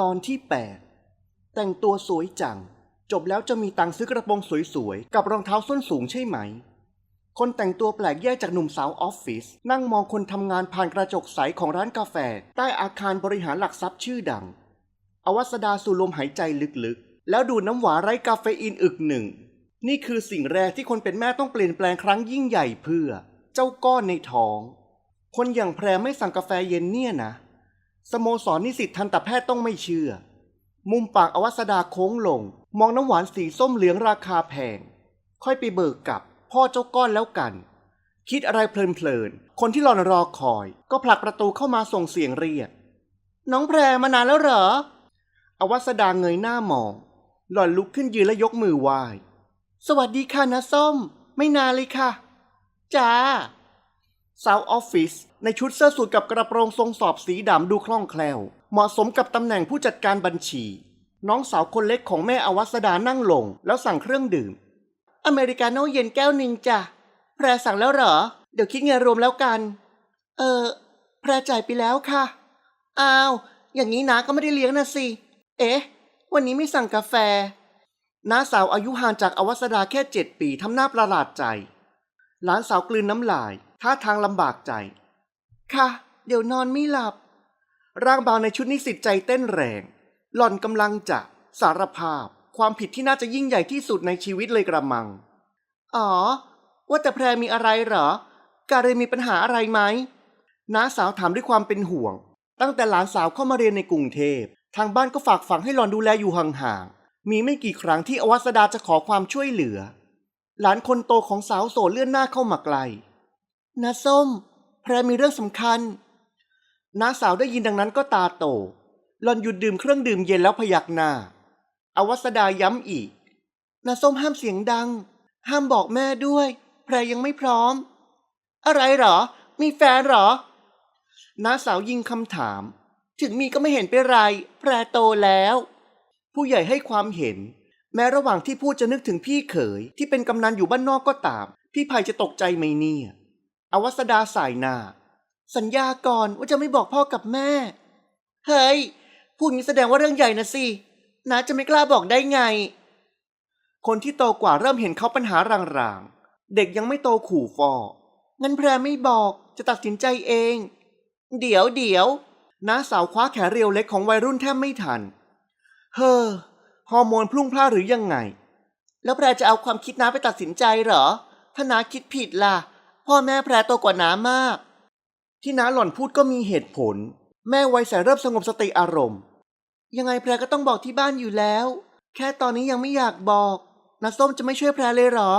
ตอนที่ 8 แต่งตัวสวยจัง จบแล้วจะมีตังซื้อกระโปรงสวยๆ กับรองเท้าส้นสูงใช่ไหม คนแต่งตัวแปลกแยกจากหนุ่มสาวออฟฟิศนั่งมองคนทำงานผ่านกระจกใสของร้านกาแฟ ใต้อาคารบริหารหลักทรัพย์ชื่อดัง อวัสดาสูดลมหายใจลึกๆ แล้วดูดน้ำหวานไร้กาเฟอีนอึกหนึ่ง นี่คือสิ่งแรกที่คนเป็นแม่ต้องเปลี่ยนแปลงครั้งยิ่งใหญ่เพื่อ เจ้าก้อนในท้อง คนอย่างแพรไม่สั่งกาแฟเย็นเนี่ยนะ สโมสรนิสิตทันตแพทย์ต้องไม่เชื่อ มุมปากอวัสดาโค้งลง มองน้ำหวานสีส้มเหลืองราคาแพง ค่อยไปเบิกกับพ่อเจ้าก้อนแล้วกัน คิดอะไรเพลินๆ คนที่รอนรอคอย ก็ผลักประตูเข้ามาส่งเสียงเรียก น้องแพรมานานแล้วเหรอ อวัสดาเงยหน้ามอง หล่อนลุกขึ้นยืนและยกมือไหว้ สวัสดีค่ะนะส้ม ไม่นานเลยค่ะ จ้า สาวออฟฟิศในชุดเสื้อสูทกับกระโปรงทรงสอบสีดำดูคล่องแคล่ว เหมาะสมกับตำแหน่งผู้จัดการบัญชี น้องสาวคนเล็กของแม่อวัสดานั่งลง แล้วสั่งเครื่องดื่ม อเมริกาโน่เย็นแก้วหนึ่งจ้ะแพรสั่งแล้วเหรอ เดี๋ยวคิดเงินรวมแล้วกัน เออแพรจ่ายไปแล้วค่ะ อ้าว อย่างนี้นาก็ไม่ได้เลี้ยงนะสิ เอ๊ะ วันนี้ไม่สั่งกาแฟ น้าสาวอายุห่างจากอวัสดาแค่เจ็ดปีทำหน้าประหลาดใจ หลานสาวกลืนน้ำลาย ท่าทางลำบากใจ ค่ะ เดี๋ยวนอนไม่หลับ ร่างบางในชุดนิสิตใจเต้นแรง หล่อนกำลังจะสารภาพความผิดที่น่าจะยิ่งใหญ่ที่สุดในชีวิตเลยกระมัง อ๋อ ว่าแต่แพรมีอะไรเหรอ การเรียนมีปัญหาอะไรไหมน้าสาวถามด้วยความเป็นห่วง ตั้งแต่หลานสาวเข้ามาเรียนในกรุงเทพ ทางบ้านก็ฝากฝังให้หลอนดูแลอยู่ห่างๆ มีไม่กี่ครั้งที่อวัสดาจะขอความช่วยเหลือ หลานคนโตของสาวโสดเลื่อนหน้าเข้ามาไกล นาส้ม แพรมีเรื่องสำคัญ น้าสาวได้ยินดังนั้นก็ตาโต หลอนหยุดดื่มเครื่องดื่มเย็นแล้วพยักหน้า อวัสดาย้ำอีกนาส้มห้ามเสียงดัง ห้ามบอกแม่ด้วย แพรยังไม่พร้อม อะไรหรอ มีแฟนหรอ น้าสาวยิงคำถาม ถึงมีก็ไม่เห็นเป็นไร แพรโตแล้ว ผู้ใหญ่ให้ความเห็น แม้ระหว่างที่พูดจะนึกถึงพี่เขยที่เป็นกำนันอยู่บ้านนอกก็ตาม พี่ภัยจะตกใจไหมเนี่ย อวัสดาสายหนา สัญญาก่อนว่าจะไม่บอกพ่อกับแม่ เฮ้ย พูดงี้แสดงว่าเรื่องใหญ่นะสินาจะไม่กล้าบอกได้ไง คนที่โตกว่าเริ่มเห็นเขาปัญหารางๆ เด็กยังไม่โตขู่ฟอ งั้นแพรไม่บอกจะตัดสินใจเอง เดี๋ยวเดี๋ยวน้าสาวคว้าแขนเรียวเล็กของวัยรุ่นแทบไม่ทัน เฮ้อ ฮอร์โมนพลุ่งพล่านหรือยังไง แล้วแพรจะเอาความคิดน้าไปตัดสินใจเหรอ ถ้าน้าคิดผิดล่ะ พ่อแม่แพรโตกว่าน้ามาก ที่น้าหล่อนพูดก็มีเหตุผล แม่ไวัยใสเริ่มสงบสติอารมณ์ ยังไงแพรก็ต้องบอกที่บ้านอยู่แล้ว แค่ตอนนี้ยังไม่อยากบอกน้าส้มจะไม่ช่วยแพรเลยหรอ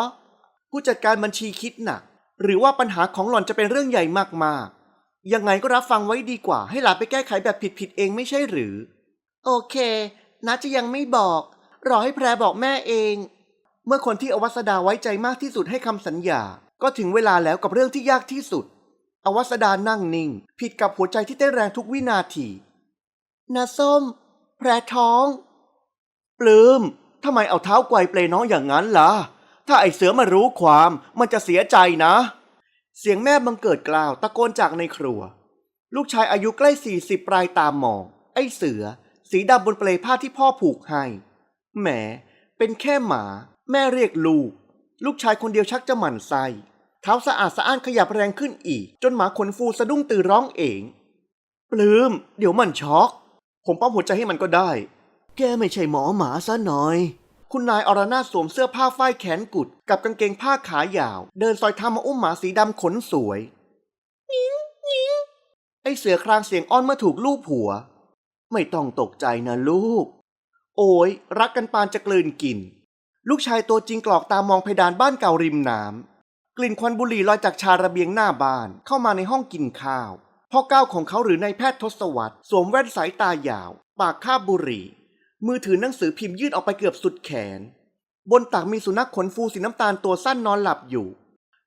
ผู้จัดการบัญชีคิดหนัก หรือว่าปัญหาของหล่อนจะเป็นเรื่องใหญ่มากๆ ยังไงก็รับฟังไว้ดีกว่า ให้หลานไปแก้ไขแบบผิดๆเองไม่ใช่หรือ โอเคน้าจะยังไม่บอก รอให้แพรบอกแม่เอง เมื่อคนที่อวัสดาไว้ใจมากที่สุดให้คำสัญญา ก็ถึงเวลาแล้วกับเรื่องที่ยากที่สุด อวัสดานั่งนิ่ง ผิดกับหัวใจที่เต้นแรงทุกวินาทีนาส้ม แพรท้อง ปลืมทำไมเอาเท้าไกวเปลน้องอย่างนั้นล่ะ ถ้าไอเสือมารู้ความมันจะเสียใจนะ เสียงแม่บังเกิดกล่าวตะโกนจากในครัว ลูกชายอายุใกล้สี่สิบปลายตามมอง ไอเสือ สีดำบนเปลผ้าที่พ่อผูกให้ แหม เป็นแค่หมา แม่เรียกลูก ลูกชายคนเดียวชักจะหมั่นไส้เท้าสะอาดสะอ้านขยับแรงขึ้นอีก จนหมาขนฟูสะดุ้งตื่นร้องเองปลืม เดี๋ยวมันช็อก ผมปั๊มหัวใจให้มันก็ได้ แกไม่ใช่หมอหมาซะหน่อย คุณนายอรนาสวมเสื้อผ้าฝ้ายแขนกุด กับกางเกงผ้าขายาว เดินซอยทางมาอุ้มหมาสีดำขนสวยยิงยิงไอเสือครางเสียงอ้อนเมื่อถูกลูบหัว ไม่ต้องตกใจนะลูก โอ้ยรักกันปานจะกลืนกิน ลูกชายตัวจริงกรอกตามองเพดานบ้านเก่าริมน้ำกลิ่นควันบุหรี่ลอยจากชาระเบียงหน้าบ้านเข้ามาในห้องกินข้าว พ่อก้าวของเขาหรือนายแพทย์ทศวรรษสวมแว่นสายตายาว ปากคาบบุหรี่ มือถือหนังสือพิมพ์ยื่นออกไปเกือบสุดแขน บนตักมีสุนัขขนฟูสีน้ำตาลตัวสั้นนอนหลับอยู่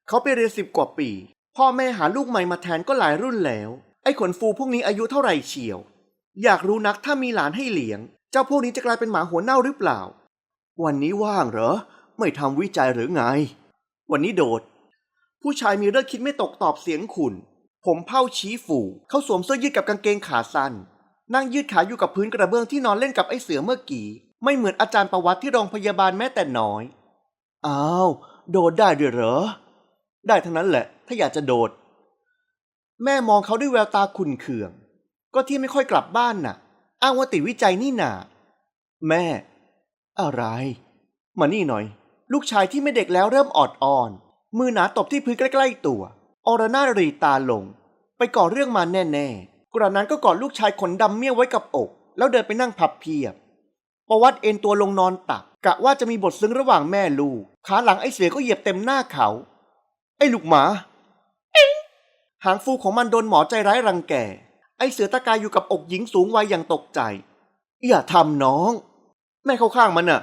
เขาไปเรียนสิบกว่าปี พ่อแม่หาลูกใหม่มาแทนก็หลายรุ่นแล้ว ไอ้ขนฟูพวกนี้อายุเท่าไหร่เฉียว อยากรู้นักถ้ามีหลานให้เลี้ยง เจ้าพวกนี้จะกลายเป็นหมาหัวเน่าหรือเปล่า วันนี้ว่างเหรอ ไม่ทำวิจัยหรือไง วันนี้โดด ผู้ชายมีเรื่องคิดไม่ตกตอบเสียงขุนผมเผ้าชี้ฝูเขาสวมเสื้อยืดกับกางเกงขาสั้น นั่งยืดขาอยู่กับพื้นกระเบื้องที่นอนเล่นกับไอ้เสือเมื่อกี้ ไม่เหมือนอาจารย์ประวัติที่โรงพยาบาลแม้แต่น้อย อ้าว โดดได้ด้วยเหรอ ได้ทั้งนั้นแหละ ถ้าอยากจะโดด แม่มองเขาด้วยแววตาขุนเคือง ก็ที่ไม่ค่อยกลับบ้านน่ะ อ้างว่าติดวิจัยนี่นาแม่ อะไร มานี่หน่อย ลูกชายที่ไม่เด็กแล้วเริ่มออดอ่อน มือหนาตบที่พื้นใกล้ ๆ ตัว อรนารีตาลง ไปก่อเรื่องมาแน่ ๆ กระนั้นก็กอดลูกชายขนดำเมี่ยวไว้กับอก แล้วเดินไปนั่งพับเพียบ ประวัติเอ็นตัวลงนอนตัก กะว่าจะมีบทซึ้งระหว่างแม่ลูก ขาหลังไอ้เสือก็เหยียบเต็มหน้าเขา ไอ้ลูกหมาหางฟูของมันโดนหมอใจร้ายรังแก ไอ้เสือตะกายอยู่กับอกหญิงสูงวัยอย่างตกใจ อย่าทำน้อง แม่เข้าข้างมันน่ะ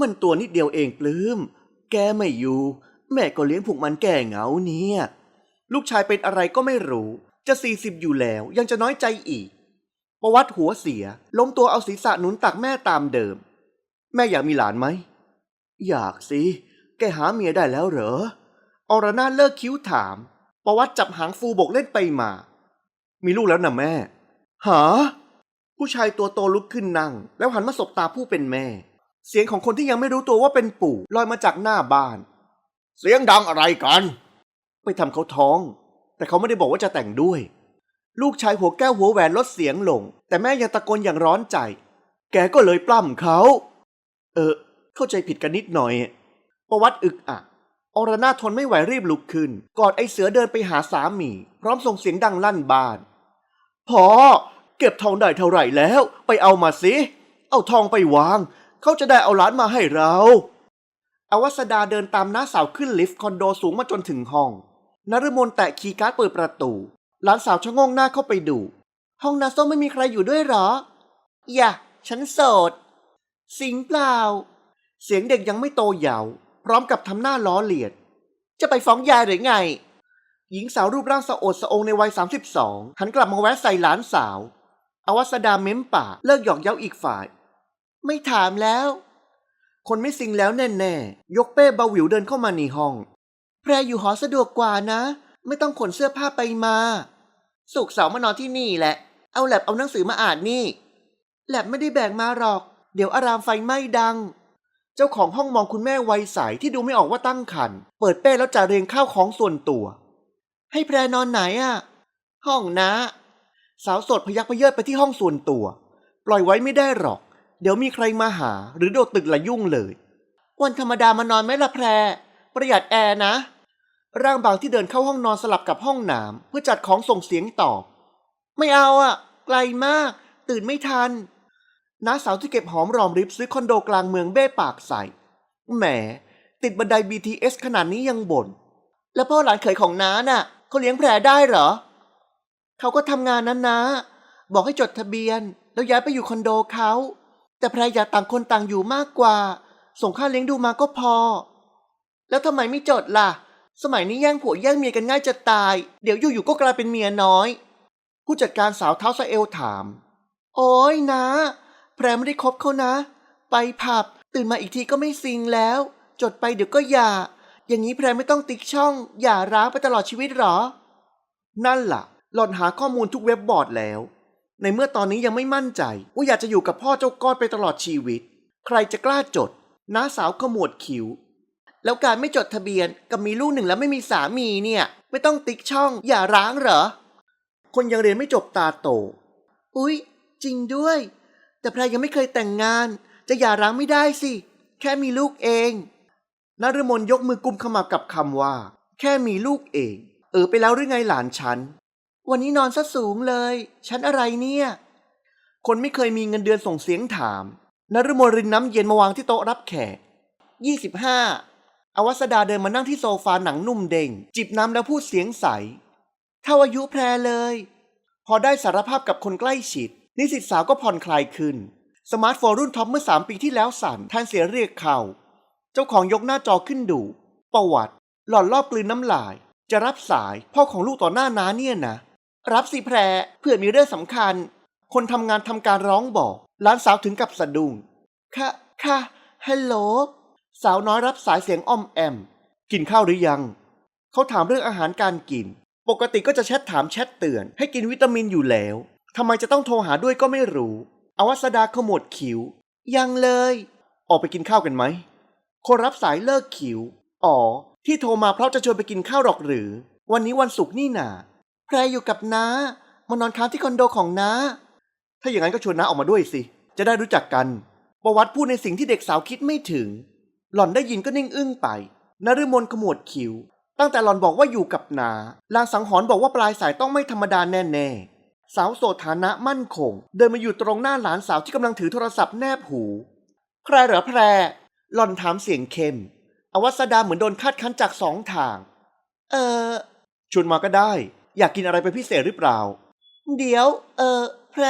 มันตัวนิดเดียวเองปลื้ม แกไม่อยู่ แม่ก็เลี้ยงผูกมันแก่เหงาเนี่ย ลูกชายเป็นอะไรก็ไม่รู้ จะสี่สิบอยู่แล้วยังจะน้อยใจอีก ประวัติหัวเสีย ล้มตัวเอาศีรษะหนุนตักแม่ตามเดิม แม่อยากมีหลานไหม อยากสิ แกหาเมียได้แล้วเหรอ อรนาเลิกคิ้วถาม ประวัติจับหางฟูบกเล่นไปมา มีลูกแล้วนะแม่ หา ผู้ชายตัวโตลุกขึ้นนั่ง แล้วหันมาสบตาผู้เป็นแม่ เสียงของคนที่ยังไม่รู้ตัวว่าเป็นปู่ลอยมาจากหน้าบ้าน เสียงดังอะไรกัน ไปทำเขาท้อง แต่เขาไม่ได้บอกว่าจะแต่งด้วย ลูกชายหัวแก้วหัวแหวนลดเสียงลง แต่แม่ยังตะโกนอย่างร้อนใจ แกก็เลยปล้ำเขา เออ เข้าใจผิดกันนิดหน่อย ประวัติอึกอักอรนาทนไม่ไหวรีบลุกขึ้น กอดไอเสือเดินไปหาสามี พร้อมส่งเสียงดังลั่นบ้านพอ เก็บทองได้เท่าไหร่แล้ว ไปเอามาสิ เอาทองไปวาง เขาจะได้เอาหลานมาให้เรา อวัสดาเดินตามน้าสาวขึ้นลิฟต์คอนโดสูงมาจนถึงห้อง นฤมลแตะคีย์การ์ดเปิดประตู หลานสาวชะงงหน้าเข้าไปดู ห้องนาส้มไม่มีใครอยู่ด้วยหรอ อย่า ฉันโสด สิงเปล่า เสียงเด็กยังไม่โตเยาวพร้อมกับทำหน้าล้อเลียด จะไปฟ้องยายหรือไงหญิงสาวรูปร่างสะโอดสะองในวัย 32 หันกลับมาแวะใส่หลานสาว อวัสดาเม้มปากเลิกหยอกเย้าอีกฝ่าย ไม่ถามแล้ว คนไม่สิงแล้วแน่ๆ ยกเป้เบาหวิวเดินเข้ามาในห้อง แพรอยู่หอสะดวกกว่านะ ไม่ต้องขนเสื้อผ้าไปมา สุกเสามานอนที่นี่แหละ เอาแลบเอาหนังสือมาอ่านนี่ แลบไม่ได้แบกมาหรอก เดี๋ยวอารามไฟไหม้ดัง เจ้าของห้องมองคุณแม่วัยใสที่ดูไม่ออกว่าตั้งครรภ์เปิดเป้แล้วจ่าเรียงข้าวของส่วนตัว ให้แพรนอนไหนอะห้องนะ สาวโสดพยักพเยิดไปที่ห้องส่วนตัว ปล่อยไว้ไม่ได้หรอก เดี๋ยวมีใครมาหาหรือโดดตึกละยุ่งเลย วันธรรมดามานอนไหมล่ะแพร ประหยัดแอร์นะ ร่างบางที่เดินเข้าห้องนอนสลับกับห้องน้ำเพื่อจัดของส่งเสียงตอบ ไม่เอาอะไกลมาก ตื่นไม่ทันน้าสาวที่เก็บหอมรอมริบซื้อคอนโดกลางเมืองเบ้ปากใสแหม ติดบันได BTS ขนาดนี้ยังบ่นแล้วพ่อหลานเขยของน้าน่ะเขาเลี้ยงแพรได้เหรอ เขาก็ทำงานนั้นนะ บอกให้จดทะเบียน แล้วย้ายไปอยู่คอนโดเขา แต่แพรอยากต่างคนต่างอยู่มากกว่า ส่งค่าเลี้ยงดูมาก็พอ แล้วทำไมไม่จดล่ะ สมัยนี้แย่งผัวแย่งเมียกันง่ายจะตาย เดี๋ยวอยู่ๆก็กลายเป็นเมียน้อย ผู้จัดการสาวเท้าสะเอลถาม โอ้ยนะ แพรไม่ได้คบเขานะ ไปผับตื่นมาอีกทีก็ไม่ซิงแล้ว จดไปเดี๋ยวก็หย่า อย่างนี้แพรไม่ต้องติ๊กช่อง อย่าร้างไปตลอดชีวิตหรอ นั่นล่ะ หล่อนหาข้อมูลทุกเว็บบอร์ดแล้ว ในเมื่อตอนนี้ยังไม่มั่นใจ ว่าอยากจะอยู่กับพ่อเจ้าก้อนไปตลอดชีวิต ใครจะกล้าจดน้าสาวขมวดคิ้ว แล้วการไม่จดทะเบียนกับมีลูกหนึ่งแล้วไม่มีสามีเนี่ย ไม่ต้องติ๊กช่อง อย่าร้างเหรอ คนยังเรียนไม่จบตาโต อุ๊ย จริงด้วย แต่แพรยังไม่เคยแต่งงาน จะอย่าร้างไม่ได้สิ แค่มีลูกเองนฤมลยกมือกุมขมับกับคำว่า แค่มีลูกเอง เออไปแล้วหรือไงหลานฉัน วันนี้นอนซะสูงเลยฉันอะไรเนี่ย คนไม่เคยมีเงินเดือนส่งเสียงถามนฤมรินน้ำเย็นมาวางที่โต๊ะรับแขกยี่สิบห้าอวัสดาเดินมานั่งที่โซฟาหนังนุ่มเด้งจิบน้ำแล้วพูดเสียงใสเท่าอายุแพรเลย พอได้สารภาพกับคนใกล้ชิด นิสิตสาวก็ผ่อนคลายขึ้น สมาร์ทโฟนรุ่นท็อปเมื่อ 3 ปีที่แล้วสั่นแทนเสียเรียกเขาเจ้าของยกหน้าจอขึ้นดู ประวัติ หลอนรอบกลืนน้ำลาย จะรับสายพ่อของลูกต่อหน้าน้าเนี่ยนะ รับสิแพรเพื่อมีเรื่องสำคัญ คนทำงานทำการร้องบอกหลานสาวถึงกับสะดุ้งค่ะค่ะฮัลโหลสาวน้อยรับสายเสียงอ้อมแอม กินข้าวหรือยัง เขาถามเรื่องอาหารการกิน ปกติก็จะแชทถามแชทเตือน ให้กินวิตามินอยู่แล้วทำไมจะต้องโทรหาด้วยก็ไม่รู้ อวัสดาขมวดคิ้ว ยังเลย ออกไปกินข้าวกันไหม คนรับสายเลิกคิวอ๋อ ที่โทรมาเพราะจะชวนไปกินข้าวหรอกหรือ วันนี้วันศุกร์นี่นา แพรอยู่กับน้ามานอนค้างที่คอนโดของน้า ถ้าอย่างนั้นก็ชวนน้าออกมาด้วยสิ จะได้รู้จักกัน ประวัติพูดในสิ่งที่เด็กสาวคิดไม่ถึง หล่อนได้ยินก็นิ่งอึ้งไปนฤมลขมวดคิ้ว ตั้งแต่หล่อนบอกว่าอยู่กับนา ลางสังหรณ์บอกว่าปลายสายต้องไม่ธรรมดาแน่ๆ สาวโสดฐานะมั่นคง เดินมาอยู่ตรงหน้าหลานสาวที่กำลังถือโทรศัพท์แนบหู ใครเหรอแพร หล่อนถามเสียงเข้ม อวัสดาเหมือนโดนคาดคั้นจากสองทาง เออชวนมาก็ได้ อยากกินอะไรเป็นพิเศษหรือเปล่า เดี๋ยว เออแพร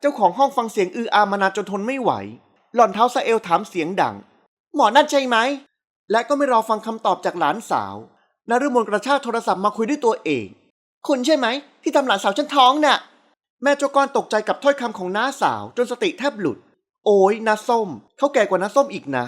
เจ้าของห้องฟังเสียงอืออามานานจนทนไม่ไหว หล่อนเท้าสะเอลถามเสียงดัง หมอนั่นใช่ไหม และก็ไม่รอฟังคำตอบจากหลานสาวนฤมลกระชากโทรศัพท์มาคุยด้วยตัวเอง คุณใช่ไหม ที่ทำหลานสาวฉันท้องน่ะ แม่เจ้ากรตกใจกับถ้อยคำของน้าสาวจนสติแทบหลุด โอ้ยน้าส้มเขาแก่กว่าน้าส้มอีกนะ